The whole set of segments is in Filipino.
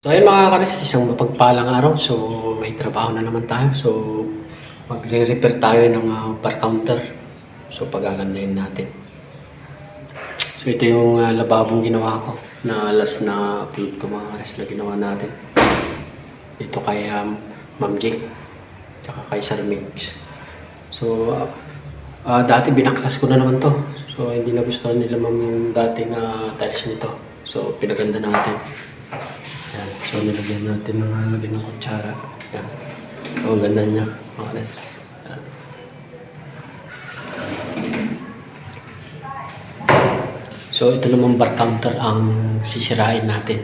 So ayun mga karis, isang mapagpalang araw. So may trabaho na naman tayo. So magre-repair tayo ng uh, bar counter. So pagagandahin natin. So ito yung uh, lababong ginawa ko na last na upload ko mga karis na ginawa natin. Ito kay um, Ma'am Jake. Tsaka kay Sir Migs. So uh, uh, dati binaklas ko na naman to. So hindi na gusto nila ma'am yung dating uh, tiles nito. So pinaganda natin. So, nilagyan natin ng nalagyan ng kutsara. Yan. So, ang ganda niya. Mga alas. So, ito naman bar counter ang sisirain natin.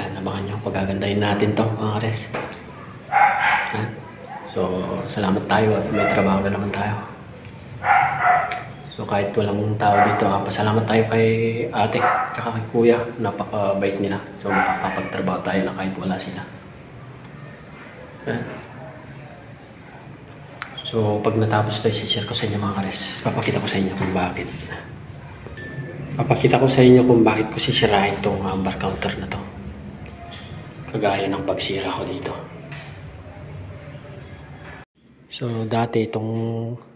Yan, abangan nyo. Pagagandahin natin to mga. Yan. So, salamat tayo at may trabaho na naman tayo. So kahit walang tao dito, ah, pasalamat tayo kay ate tsaka kay kuya. Napakabait nila. So makakapagtrabaho tayo na kahit wala sila. Yan. So pag natapos tayo, share ko sa inyo mga kares. Papakita ko sa inyo kung bakit. Papakita ko sa inyo kung bakit ko sisirahin tong uh, bar counter na to. Kagaya ng pagsira ko dito. So dati itong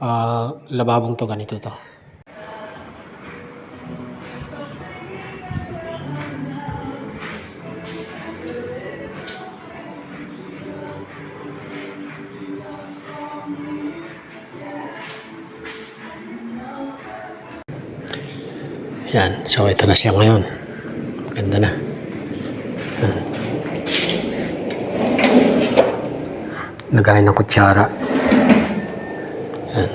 Ah, lababong to ganito to. Yan, so ito na siya ngayon. Maganda na. Yan. Lagayan ng kutsara. Yan.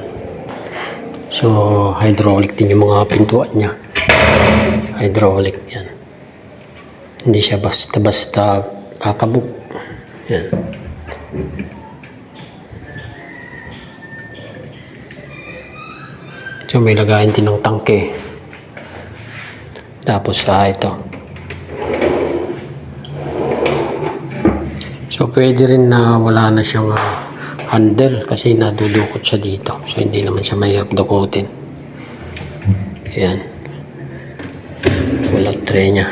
So, hydraulic din yung mga pintuan niya. Hydraulic, yan. Hindi siya basta-basta kakabuk. Yan. So, may lagayan din ng tangke. Tapos, ah, ito. So, pwede rin na wala na siyang ah, handle kasi nadudukot siya dito. So, hindi naman siya mahirap dukutin. Ayan. Wala tray niya.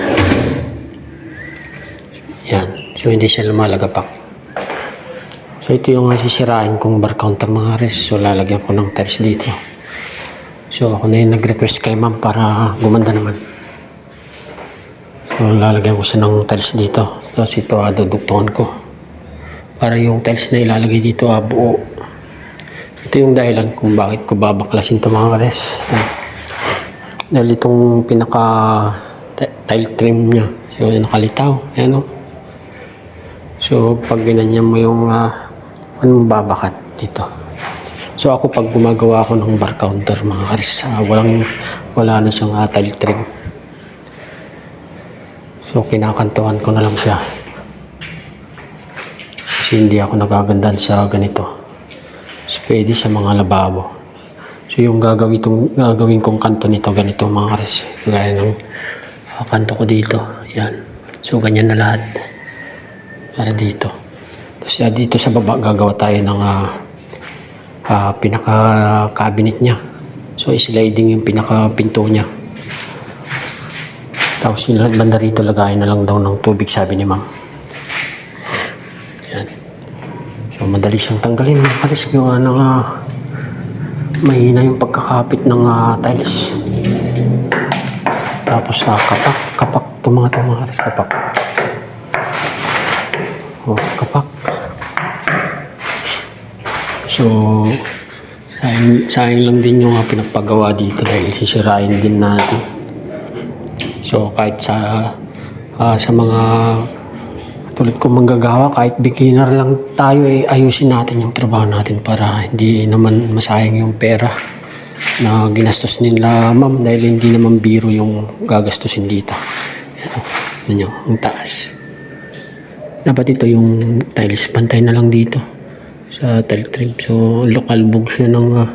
Yan. So, hindi siya lumalagapak. So, ito yung sisirain kong bar counter mga res. So, lalagyan ko ng tiles dito. So, ako na yung nag-request kay ma'am para gumanda naman. So, lalagyan ko siya ng tiles dito. Tapos ito, uh, duduktungan ko para yung tiles na ilalagay dito ah, buo. Ito yung dahilan kung bakit ko babaklasin ito mga kares. Ah. Dahil itong pinaka ti- tile trim niya. So, nakalitaw. Ayan o. So, pag ginanyan mo yung uh, ano babakat dito. So, ako pag gumagawa ako ng bar counter mga kares, ah, walang, wala na siyang uh, tile trim. So, kinakantuhan ko na lang siya. Kasi hindi ako nagagandahan sa ganito. So, pwede sa mga lababo. So, yung gagawin, tong, gagawin kong kanto nito, ganito mga kares. Gaya ng ah, kanto ko dito. Yan. So, ganyan na lahat. Para dito. Tapos ah, dito sa baba, gagawa tayo ng ah, ah, pinaka-cabinet niya. So, sliding yung pinaka-pinto niya. Tapos yung banda rito, lagayan na lang daw ng tubig, sabi ni ma'am. Yan. So, madali siyang tanggalin. Mga kalis, gawa ng uh, mahina yung pagkakapit ng ah, tiles. Tapos, uh, kapak. Kapak. Ito mga ito, mga kalis, kapak. Oh, kapak. So, sayang, sayang lang din yung uh, pinagpagawa dito dahil sisirain din natin. So, kahit sa ah, sa mga tulad ko manggagawa, kahit beginner lang tayo, eh, ayusin natin yung trabaho natin para hindi naman masayang yung pera na ginastos nila ma'am dahil hindi naman biro yung gagastusin dito. Yan, yun, ang taas. Dapat ito yung tiles, pantay na lang dito sa tile trim. So, local bog siya ng ah,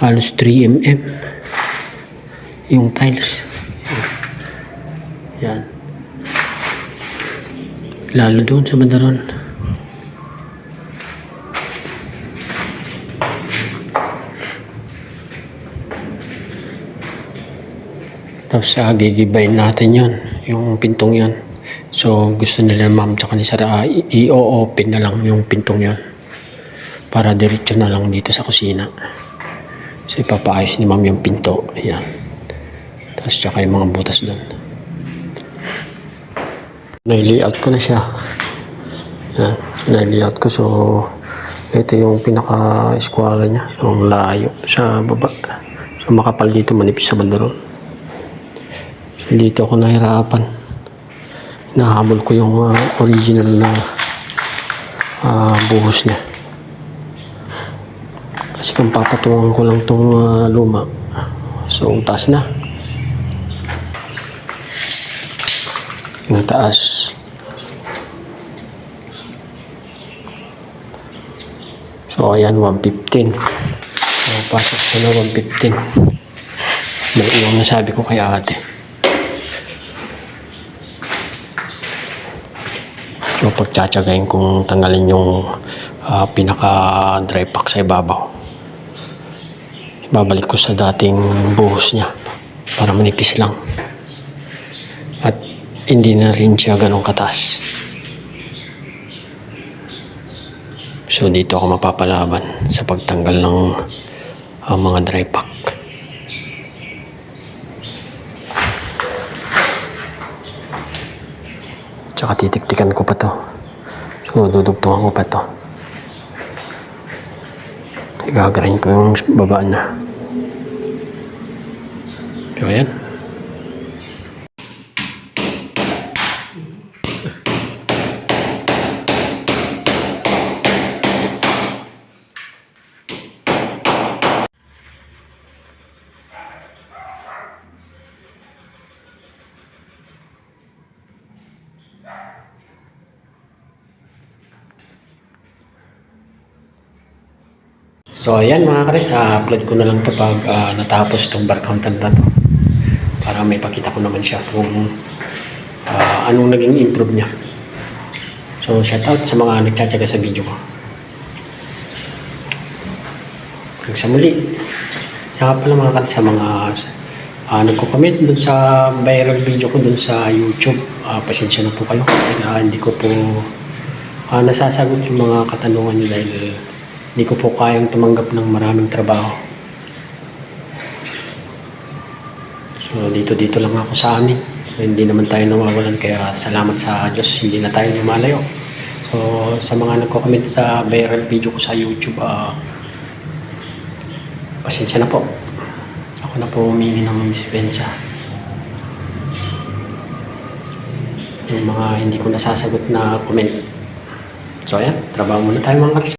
halos 3 mm yung tiles. Yan. Lalo doon sa bandaron. Tapos uh, gigibayin natin yon yung pintong yon. So gusto nila ma'am tsaka ni Sir ah, i- i-open na lang yung pintong yon para diretso na lang dito sa kusina. So ipapaayos ni ma'am yung pinto. Ayan. Tapos tsaka yung mga butas doon. Nai-layout ko na siya. Yan. Nai-layout ko. So, ito yung pinaka-eskwala niya. So, layo sa baba. So, makapal dito, manipis sa banda ron. So, dito ako nahirapan. Nahabol ko yung ah, original na ah, buhos niya. Kasi kung papatungan ko lang tong ah, luma. So, ang taas na. Yung taas. So, ayan, 115. So, pasok ko na 115. May iwan na sabi ko kay ate. So, pagtsatsagayin kong tanggalin yung ah, pinaka-dry pack sa ibabaw. Babalik ko sa dating buhos niya para manipis lang. Hindi na rin siya ganun katas. So dito ako mapapalaban sa pagtanggal ng ah, mga dry pack. Tsaka titiktikan ko pa to. So dudugtungan ko pa to. Gagarain ko yung babaan na. So ayan. So ayan mga kares, upload ko na lang to pag ah, natapos tong bar counter na to. Para may pakita ko naman siya kung ah, anong naging improve niya. So shout out sa mga nagtsatsaga sa video ko. Hanggang sa muli. Saka pala mga kares sa mga ah, nagko-comment dun sa viral video ko dun sa YouTube. Ah, pasensya na po kayo. Dahil, ah, hindi ko po ah, nasasagot yung mga katanungan niyo dahil hindi ko po kayang tumanggap ng maraming trabaho. So dito-dito lang ako sa amin. So, hindi naman tayo nawawalan kaya salamat sa Diyos hindi na tayo lumalayo. So sa mga nagko-comment sa viral video ko sa YouTube, ah pasensya na po. Ako na po humingi ng dispensa. Yung mga hindi ko nasasagot na comment. So ayan, trabaho muna tayo mga kars.